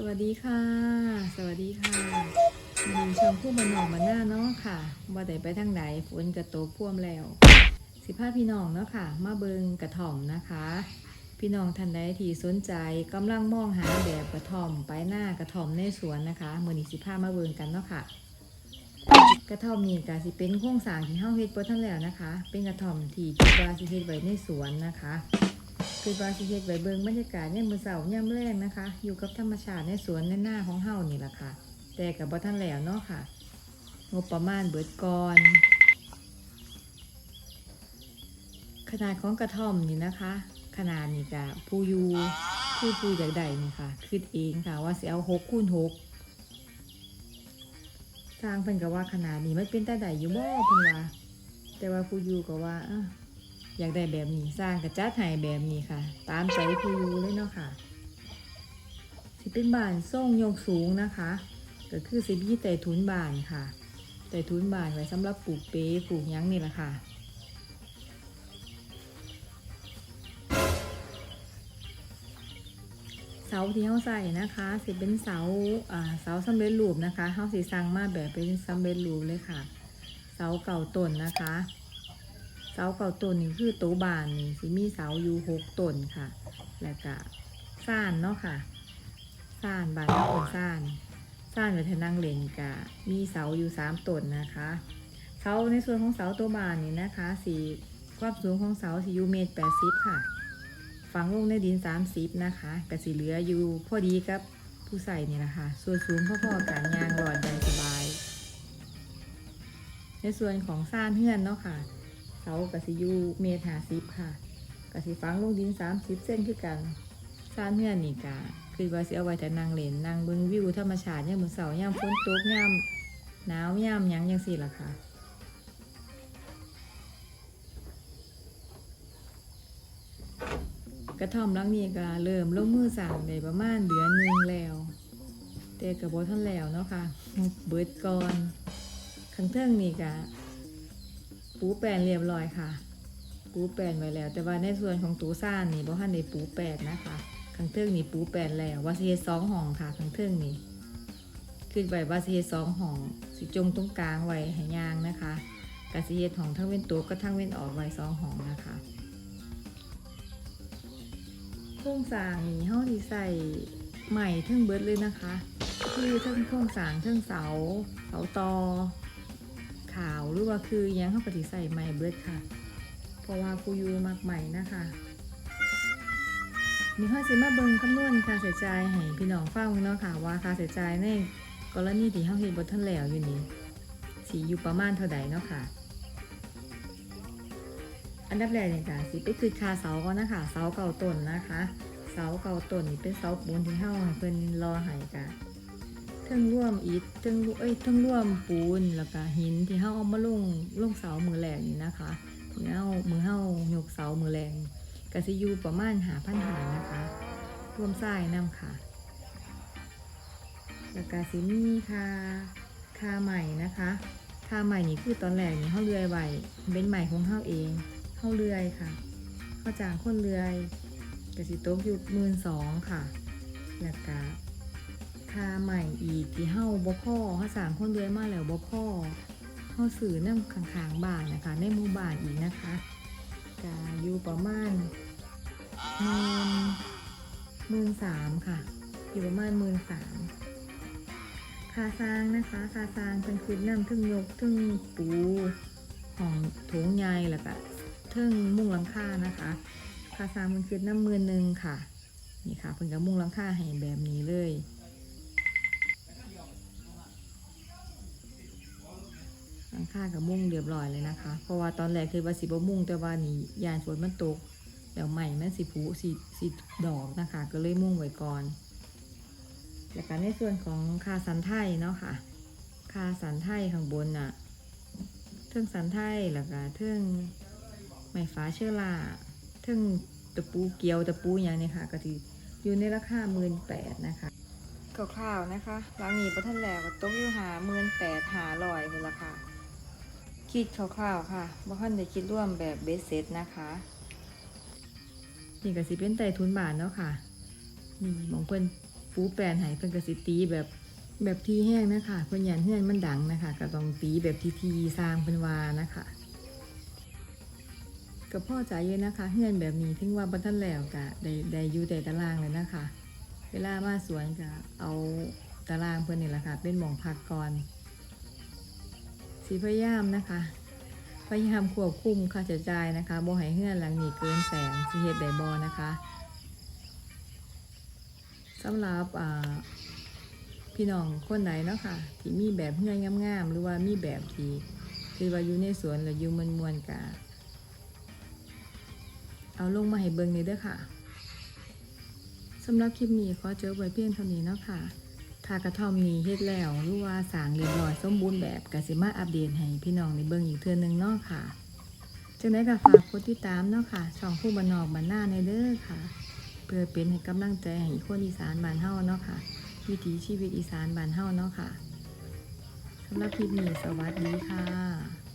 สวัสดีค่ะ สวัสดีค่ะมีช่องผู้บันนองมาหน้าเนาะค่ะว่าได้ไปทางไหนฝนกระโตพ่วมแล้ว สิพาพี่น้องเนาะค่ะ มาเบิงกระถ่อมนะคะ พี่น้องท่านใดที่สนใจกำลังมองหาแบบกระถ่อมไปหน้ากระถ่อมในสวนนะคะมือนี้สิพามาเบิงกันเนาะค่ะ กระท่อมนี่ก็สิเป็นโครงสร้างที่เฮาเฮ็ดบ่ทันแล้วนะคะ เป็นกระท่อมที่คิดว่าสิเฮ็ดไว้ในสวนนะคะ คือว่าสิเฮ็ดไว้เบิ่งบรรยากาศยามมื้อเช้ายามแลงนะคะ อยู่กับธรรมชาติในสวนในหน้าของเฮานี่ล่ะค่ะ แต่ก็บ่ทันแล้วเนาะค่ะ งบประมาณเบิดก่อน ขนาดของกระท่อมนี่นะคะ ขนาดนี่ก็ผู้อยู่ผู้ผู้อยากได้นี่ค่ะคิดเองค่ะว่าสิเอา6คูณ6สร้างเพิ่นก็ว่าขนาดนี้มันเป็นตาใดอยู่บ่เพิ่นว่าแต่ว่าผู้อยู่ก็ว่า อยากได้แบบนี้สร้างก็จัดให้แบบนี้ค่ะ ตามใจผู้อยู่เลยเนาะค่ะสิเป็นบ้านทรงยกสูงนะคะ ก็คือสิมีใต้ถุนบ้านค่ะใต้ถุนบ้านไว้สำหรับปลูกเป๊ปลูกยังนี่แหละค่ะเสาที่เขาใส่นะคะ สิเป็นเสาเสาสำเร็จรูปนะคะเขาสิสร้างมาแบบเป็นสำเร็จรูปเลยค่ะ เสาเก่าต้นนะคะ สาเก่าต้นนี่คือโตบานนี่สิมีเสาอยู่หกต้นค่ะ แล้วก็ซ่านเนาะค่ะซ่านบานก็เป็นซ่านซ่านไว้ทนั่งเลนกะมีเสาอยู่สามต้นนะคะเสาในส่วนของเสาตัวบานนี่นะคะสีความสูงของเสาสีอยู่เมตรแปดสิบค่ะ ฝังลงในดิน30นะคะกระสีเหลืออยู่พอดีกับผู้ใส่นี่แหละคะส่วนสูงพ่อๆกันยางหลอดได้สบาย ในส่วนของซ่านเฮือนเนาะค่ะากระสียูเมตรหาสิบค่ะกระสีฝังลงดิน30เส้นคือกันซ่านเฮือนนี่กะคือว่าสิเอาไว้แต่นางเล่นนางเบิงวิวธรรมชาติยามมื้อเช้ายามฝนตกยามหนาวยามหยังจังซี่ล่ะค่ะกระท่อมหลังนี้ก็เริ่มลงมือสั่งในประมาณเดือนหนึ่งแล้ว แต่กับบท่านแล้วเนาะค่ะเบิดก่อนข้างเทิงนี่ก็ ปูแปลนเรียบร้อยค่ะ ปูแปลนไว้แล้ว แต่ว่าในส่วนของตูซ่านนี่บ่ทันได้ปูแปลนนะคะข้างเทิงนี่ปูแปลนแล้วว่าสิเฮ็ดสองห้องค่ะข้างเทิงนี่คือไว้ว่าสิเฮ็ดสองห้องสิจงตรงกลางไว้ให้ยางนะคะกสิเฮ็ดห้องทั้งเว้นตัวก็ทั้งเว้นออกไว้สองห้องนะคะโครงสร้างนี่เฮาดีใส่ใหม่ทั้งเบิดเลยนะคะ คือทั้งโครงสร้างทั้งเสาเสาตอาวหรือว่าคือยังเฮาก็สิใส่ใหม่เบิดค่ะ เพราะว่าผู้อยู่มักใหม่นะคะนี่เฮาสิมาเบิงคำนวณค่าใช้จ่ายให้พี่น้องฟังเนาะค่ะว่าค่าใช้จ่ายในกรณีที่เฮาเฮ็ดบ่ทันแล้วอยู่นี่สิอยู่ประมาณเท่าใดเนาะค่ะ อันดับแรกเนี่ยค่ะสิไปคือคาเสาก่อนนะคะเสาเก่าต้นนะคะ เสาเก่าต้นนี่เป็นเสาปูนที่เฮาให้เพิ่นรอให้กะ เทั้งร่วมอิฐเทั้งเอ้ยเทั้งร่วมปูนแล้วก็หินที่เฮาเอามาลงลงเสามือแรกนี่นะคะที่เฮามือเฮายกเสามือแรงก็สิอยู่ประมาณหาพันหานะคะรวมทรายนํค่ะ แล้วก็สิมีคาคาใหม่นะคะคาใหม่นี่คือตอนแรกนี่เฮาเลื่อยไว้เป็นใหม่ของเฮาเองเข้าเรือยค่ะเข้าจางคนเรือยกสิโต๊กอยู่หมื่นสองค่ะ แล้วก็ค่าใหม่อีกที่เฮ้าบ่พ่อเขาสามคนรือยมาแล้วบ่พ่อเฮ้าสื่อน้ำข้างๆบ้านนะคะ ในหมู่บ้านอีกนะคะจะอยู่ประมาณหมื่นหมื่นสามค่ะ อยู่ประมาณหมื่นสามคาสร้างนะคะคาสร้างเป็นคืนน้ำทึ่งยกทึ่งปูของถุงใยแล้วก็เทิงมุ้งลังค่านะคะคาสร้างมันคือน้ำมือหนึ่งค่ะนี่ค่ะเพิ่นก็มุ้งลังคาให้แบบนี้เลย หลังคากับมุ้งเรียบร้อยเลยนะคะ เพราะว่าตอนแรกคือว่าสิบมุ้งแต่ว่านี่ยานฝนมันตกแล้วใหม่มันสิผุสิสิดอกนะคะ ก็เลยมุ้งไว้ก่อนแล้วก็ในส่วนของคาสันไทยเนาะค่ะคาสันไทยข้างบนน่ะเทิงสันไทยแล้วก็เทิงไม้ฟ้าเชื้อราเทิงตะปูเกียวตะปูอย่างนี้ค่ะก็ที่อยู่ในราคาหมื่นแปดนะคะคร่าวๆนะคะหลังนี้ประทันแล้วก็ตกอยู่หาหมื่นแปดหาลอยเป็นราคา คิดคร่าวๆค่ะบ่ทันได้คิดร่วมแบบเบสเซตนะคะนี่ก็สิเป็นไตทุนบาทเนาะค่ะนี่มองเพิ่นปูแปลนให้เพิ่นก็สิตีแบบแบบทีแห้งนะคะเพิ่นยันเฮือนมันดังนะคะก็ต้องตีแบบทีทีสร้างเป็นวานะคะก็พ่อใจเยอะนะคะเฮือนแบบนี้ถึงว่าบ่ทันแล้วก็ได้ได้อยู่แต่ตารางเลยนะคะ เวลามาสวนก็เอาตารางเพิ่นนี่แหละค่ะ เป็นหมองพักก่อน สีพยายามนะคะ พยายามควบคุมค่าใช้จ่ายนะคะบ่ให้เฮือนหลังนี้เกินแสนสิเฮ็ดได้บ่นะคะสำหรับอ่าพี่น้องคนไหนเนาะค่ะที่มีแบบเฮือนงามๆหรือว่ามีแบบที่คือว่าอยู่ในสวนแล้วอยู่มวนๆกะเอาลงมาให้เบิ่งนี่เด้อค่ะสำหรับคลิปนี้ขอเจอไว้เพียงเท่านี้เนาะค่ะ ถ้ากระท่อมนี้เฮ็ดแล้วหรือว่าสางเรียบร้อยสมบูรณ์แบบก็สิมาอัปเดตให้พี่น้องในเบิ่งอีกเทื่อนึงเนาะค่ะจังได๋ก็ฝากกดติดตามเนาะค่ะ ช่องผู้บ้านนอกบ้านหน้าในเด้อค่ะ เพื่อเป็นให้กำลังใจให้คนอีสานบ้านเฮาเนาะค่ะ วิถีชีวิตอีสานบ้านเฮาเนาะค่ะสำหรับคลิปนี้สวัสดีค่ะ